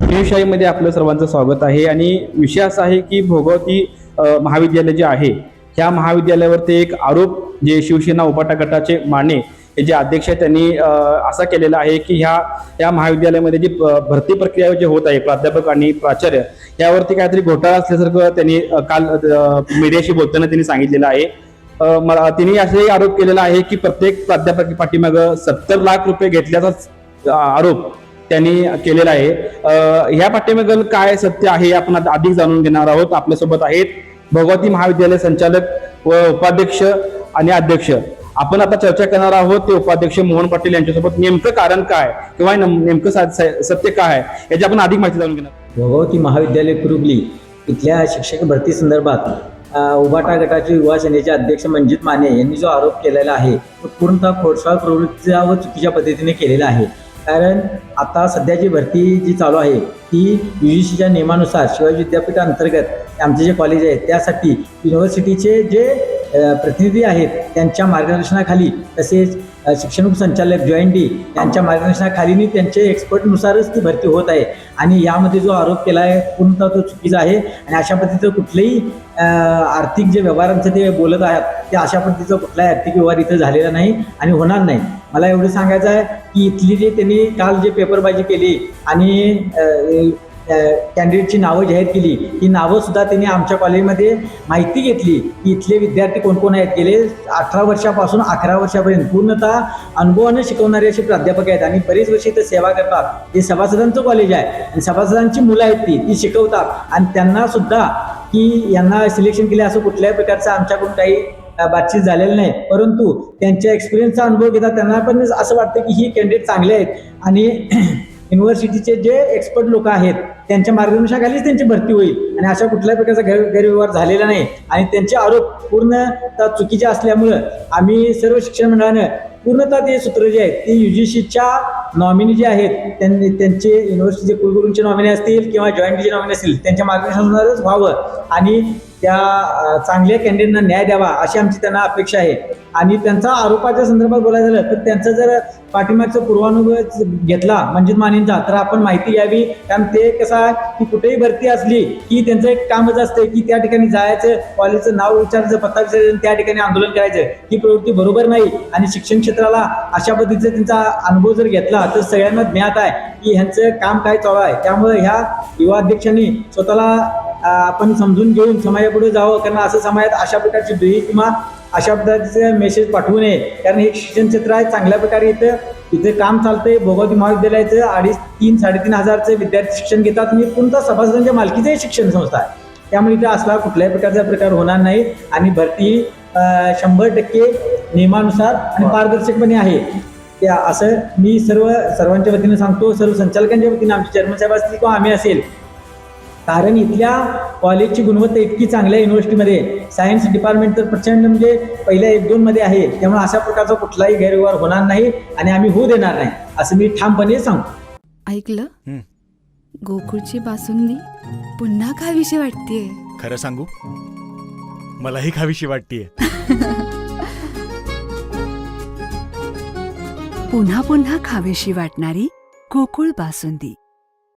शिवशाहीमध्ये आपलं सर्वांचं स्वागत आहे. आणि विषय असा आहे की भोगवती महाविद्यालय जे आहे ह्या महाविद्यालयावर ते एक आरोप जे शिवसेना उपाटा गटाचे माने हे जे अध्यक्ष आहेत त्यांनी असा केलेला आहे की ह्या या महाविद्यालयामध्ये जी प- भरती प्रक्रिया जे होत आहे प्राध्यापक आणि प्राचार्य यावरती काहीतरी घोटाळा असल्यासारखं त्यांनी काल मीडियाशी बोलताना त्यांनी सांगितलेलं आहे. मला तिने असाही आरोप केलेला आहे की प्रत्येक प्राध्यापक पाठीमाग सत्तर लाख रुपये घेतल्याचा आरोप त्यांनी केलेला आहे. ह्या पाठीमागं काय सत्य आहे हे आपण आता अधिक जाणून घेणार आहोत. आपल्यासोबत आहेत भगवती महाविद्यालय संचालक व उपाध्यक्ष आणि अध्यक्ष. आपण आता चर्चा करणार आहोत ते उपाध्यक्ष मोहन पाटील यांच्यासोबत नेमकं कारण काय किंवा नेमकं सा- सत्य काय आहे याची आपण अधिक माहिती जाणून घेणार भगवती महाविद्यालय कुरुबली इथल्या शिक्षक भरती संदर्भात उभाटा गटाचे युवा सेनेचे अध्यक्ष मंजित माने यांनी जो आरोप केलेला आहे तो पूर्णतः खोडसाळ प्रवृत्तीचा व चुकीच्या पद्धतीने केलेला आहे. कारण आता सध्याची भरती जी चालू आहे ती यू जी सीच्या नियमानुसार शिवाजी विद्यापीठाअंतर्गत आमचे जे कॉलेज आहे त्यासाठी युनिव्हर्सिटीचे जे प्रतिनिधी आहेत त्यांच्या मार्गदर्शनाखाली तसेच शिक्षण संचालक जॉईंट डी यांच्या मार्गदर्शनाखाली त्यांच्या त्यांचे एक्सपर्टनुसारच ती भरती होत आहे. आणि यामध्ये जो आरोप केला आहे पूर्णतः तो चुकीचा आहे. आणि अशा पद्धतीचं कुठलंही आर्थिक जे व्यवहारांचं ते बोलत आहेत ते अशा पद्धतीचा कुठलाही आर्थिक व्यवहार इथं झालेला नाही आणि होणार नाही. मला एवढं सांगायचं आहे की इथली जे त्यांनी काल जे पेपरबाजी केली आणि कॅन्डिडेटची नावं जाहीर केली. ही नावंसुद्धा त्यांनी आमच्या कॉलेजमध्ये माहिती घेतली. की इथले विद्यार्थी कोण कोण आहेत? गेले अठरा वर्षापासून अकरा वर्षापर्यंत पूर्णतः अनुभवानं शिकवणारे असे प्राध्यापक आहेत. आणि बरीच वर्ष इथं सेवा करतात. हे सभासदांचं कॉलेज आहे. आणि सभासदांची मुलं आहेत ती. ती शिकवतात. आणि त्यांना सुद्धा की यांना सिलेक्शन केले असं कुठल्याही प्रकारचं आमच्याकडून काही बातचीत झालेलं नाही. परंतु त्यांच्या एक्सपिरियन्सचा अनुभव घेतात त्यांना पण असं वाटतं की ही कॅन्डिडेट चांगले आहेत. आणि युनिव्हर्सिटीचे जे एक्सपर्ट लोक आहेत त्यांच्या मार्गदर्शनाखालीच त्यांची भरती होईल. आणि अशा कुठल्याही प्रकारचा गैर गैरव्यवहार झालेला नाही. आणि त्यांचे आरोप पूर्ण चुकीचे असल्यामुळं आम्ही सर्व शिक्षण मंडळानं पूर्णतः ते सूत्र जे आहेत ते यू जी सीच्या नॉमिनी जे आहेत त्यांनी त्यांचे युनिव्हर्सिटीचे कुलगुरूंचे नॉमिनी असतील किंवा जॉईंटचे नॉमिनी असतील त्यांच्या मार्गदर्शनानुसारच व्हावं. आणि त्या चांगल्या कॅन्डिडेटना न्याय द्यावा अशी आमची त्यांना अपेक्षा आहे. आणि त्यांचा आरोपाच्या संदर्भात बोलायचं झालं तर त्यांचा जर पाठीमागचा पूर्वानुभव घेतला मंजित मानेंचा तर आपण माहिती घ्यावी. कारण ते कसं आहे की कुठेही भरती असली की त्यांचं एक कामच असतं की त्या ठिकाणी जायचं कॉलेजचं नाव विचारायचं पत्ता विचारायचं त्या ठिकाणी आंदोलन करायचं. ही प्रवृत्ती बरोबर नाही. आणि शिक्षण क्षेत्राला अशा पद्धतीचा त्यांचा अनुभव जर घेतला तर सगळ्यांना ज्ञात आहे की ह्यांचं काम काय चालू आहे. त्यामुळे ह्या युवा अध्यक्षांनी स्वतःला आपण समजून घेऊन समाजापुढे जावं कारण असं समाजात अशा प्रकारची दुही किंवा अशा पद्धतीचे मेसेज पाठवू नये. कारण हे शिक्षण क्षेत्र आहे चांगल्या प्रकारे इथं इथे काम चालतंय. भोगवती महाविद्यालयाचं अडीच तीन साडेतीन हजारचे विद्यार्थी शिक्षण घेतात. आणि पूर्णतः सभासदांच्या मालकीचं हे शिक्षण संस्था आहे. त्यामुळे इथे असला कुठल्याही प्रकारचा प्रकार होणार नाही. आणि भरती शंभर टक्के नियमानुसार आणि पारदर्शकपणे आहे. त्या असं मी सर्व सर्वांच्या वतीनं सांगतो. सर्व संचालकांच्या वतीनं आमचे चेअरमन साहेब असतील किंवा आम्ही असेल कारण इथल्या कॉलेजची गुणवत्ता इतकी चांगल्या युनिव्हर्सिटीमध्ये सायन्स डिपार्टमेंट तर प्रचंड म्हणजे पहिल्या एक दोन मध्ये आहे. त्यामुळे अशा प्रकारचा कुठलाही गैरव्यवहार होणार नाही आणि आम्ही होऊ देणार नाही असं मी ठामपणे सांगतो ऐकलं? हं. गोकुळची बासुंदी पुन्हा खावीशी वाटतेय. खरं सांगू? मलाही खावीशी वाटतीये. पुन्हा पुन्हा खावीशी वाटणारी गोकुळ बासुंदी.